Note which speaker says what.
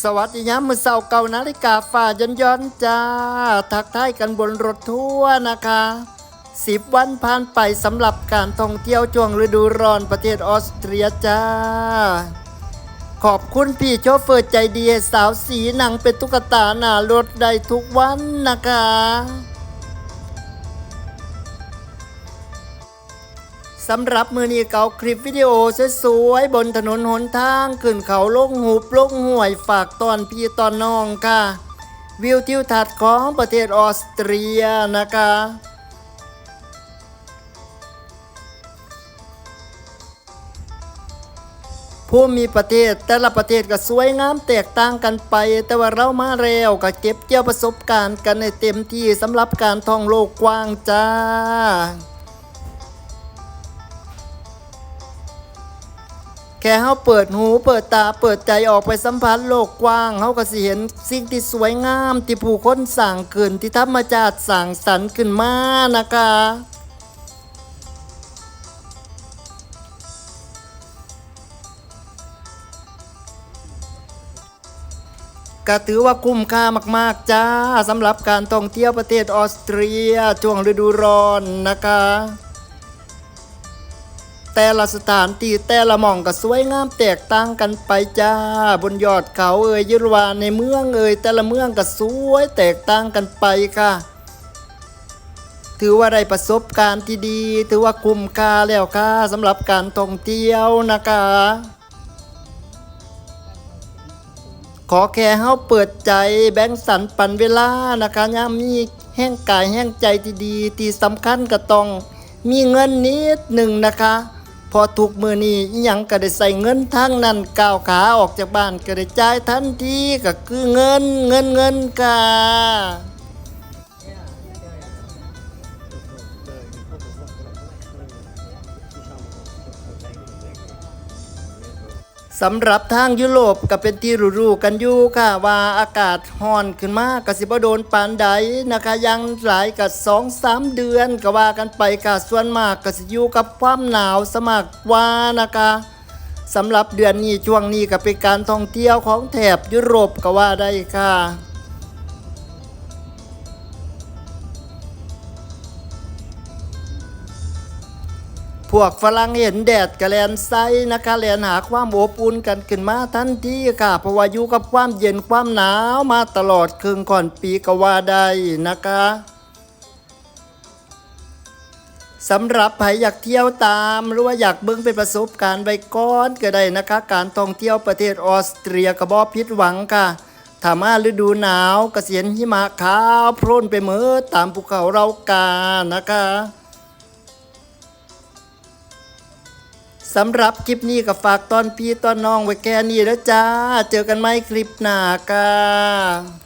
Speaker 1: สวัสดียามมือเสาเก่านาฬิกาฝ่าย้อนย้อนๆจ้า ทักทายกันบนรถทัวร์นะคะสิบวันผ่านไปสำหรับการท่องเที่ยวช่วงฤดูร้อนประเทศออสเตรียจ้า ขอบคุณพี่โชเฟอร์ใจดีสาวสีหนังเป็นตุ๊กตาหน้ารถได้ทุกวันนะคะ สำหรับมือนี้เก่าคลิปวิดีโอสวยๆบนถนนหนทางขึ้นเขาลงหูปลงห่วยฝากตอนพี่ตอนน้องค่ะ วิวทิวทัศน์ของประเทศออสเตรียนะคะผู้มีประเทศแต่ละประเทศก็สวยงามแตกต่างกันไป แต่ว่าเรามาแล้วก็เก็บเกี่ยวประสบการณ์กันในเต็มที่สำหรับการท่องโลกกว้างจ้า แค่เฮาเปิดหูเปิดตาเปิดใจออกไปสัมผัสโลกกว้างเฮาก็สิเห็นสิ่งที่สวยงาม ที่ผู้คนสร้างขึ้นที่ธรรมชาติสร้างสรรค์ขึ้นมานะคะก็ถือว่าคุ้มค่ามาก ๆ จ้าสำหรับการท่องเที่ยวประเทศออสเตรียช่วงฤดูร้อนนะคะ แต่ละสถานที่แต่ละหม่องก็สวยงามแตกต่างกันไปจ้า บนยอดเขาเอ่ยยุรวาในเมืองเอ่ยแต่ละเมืองก็สวยแตกต่างกันไปค่ะ ถือว่าได้ประสบการณ์ที่ดี ถือว่าคุ้มค่าแล้วค่ะสำหรับการท่องเที่ยวนะคะขอแค่เฮาเปิดใจแบ่งสันปันเวลานะคะยามมีแห้งกายแห้งใจที่ดีที่สำคัญก็ต้องมีเงินนิดหนึ่งนะคะ พอถูกมือนี้อยังก็ได้ใส่เงินทั้งนั้นก้าวขาออกจากบ้านก็ได้จ่ายทันทีก็คือเงินเงินเงินกา สำหรับทางยุโรปก็เป็นที่รู้ๆกันอยู่ค่ะว่าอากาศห้อนขึ้นมากกสิบโดนปานใดนะคะยังหลายกับสองสามเดือนก็ว่ากันไปค่ะส่วนมากก็สิอยู่กับความหนาวสมัครว่านะคะสำหรับเดือนนี้ช่วงนี้ก็เป็นการท่องเที่ยวของแถบยุโรปก็ว่าได้ค่ะ พวกฝรั่งเห็นแดดกระแลนไซนะคะแลนหาความอบอุ่นกันขึ้นมาทันทีค่ะเพราะว่าอยู่กับความเย็นความหนาวมาตลอดครึ่งก่อนปีกว่าได้นะคะสำหรับใครอยากเที่ยวตามหรือว่าอยากเบิ่งเป็นประสบการณ์ไว้ก่อนก็ได้นะคะ การท่องเที่ยวประเทศออสเตรียกระบอพิษหวังค่ะถ้ามาฤดูหนาวกเกษียณหิมะขาว โพรนไปเมือตามภูเขาเรากานะคะ สำหรับคลิปนี้ก็ฝากตอนพี่ตอนน้องไว้แก่นี้แล้วจ้า เจอกันไหมคลิปหน้ากา